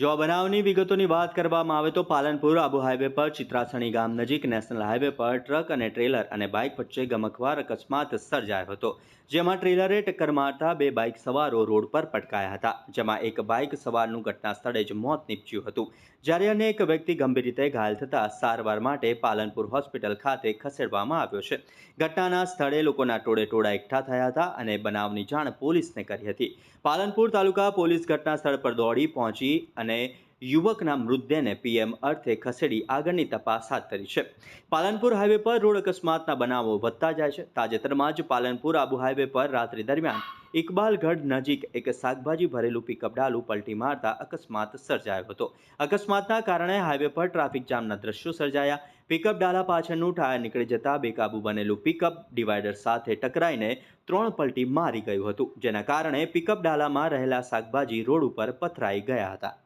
જો આ બનાવની વિગતોની વાત કરવામાં આવે તો પાલનપુર આબુ હાઈવે પર ચિત્રાસણી ગામ નજીક નેશનલ હાઈવે પર ટ્રક અને ટ્રેલર અને બાઇક વચ્ચે ગમખવાર અકસ્માત સર્જાયો હતો, જેમાં ટ્રેલરે ટક્કર મારતા બે બાઇક સવારો રોડ પર પટકાયા હતા, જેમાં એક બાઇક સવારનું ઘટના સ્થળે જ મોત નીપજ્યું હતું. જ્યારે અન્ય એક વ્યક્તિ ગંભીર રીતે ઘાયલ થતાં સારવાર માટે પાલનપુર હોસ્પિટલ ખાતે ખસેડવામાં આવ્યો છે. ઘટનાના સ્થળે લોકોના ટોળે ટોળા એકઠા થયા હતા અને બનાવની જાણ પોલીસને કરી હતી. પાલનપુર તાલુકા પોલીસ ઘટના સ્થળ પર દોડી પહોંચી અને યુવકના મૃતદેહને પીએમ અર્થે ખસેડી આગળની તપાસ હાથ ધરી છે. પાલનપુર હાઈવે પર રોડ અકસ્માતના બનાવો વધતા જાય છે. તાજેતરમાં જ પાલનપુર આબુ હાઈવે પર રાત્રિ દરમિયાન ઇકબાલગઢ નજીક એક શાકભાજી ભરેલું પિકઅપ ડાલુ પલટી મારતા અકસ્માત સર્જાયો હતો. અકસ્માતના કારણે હાઈવે પર ટ્રાફિક જામના દ્રશ્યો સર્જાયા. પિકઅપ ડાલા પાછળનું ટાયર નીકળી જતા બેકાબુ બનેલું પિકઅપ ડિવાઈડર સાથે ટકરાઈને ત્રણ પલટી મારી ગયું હતું, જેના કારણે પિકઅપ ડાલામાં રહેલા શાકભાજી રોડ ઉપર પથરાઈ ગયા હતા.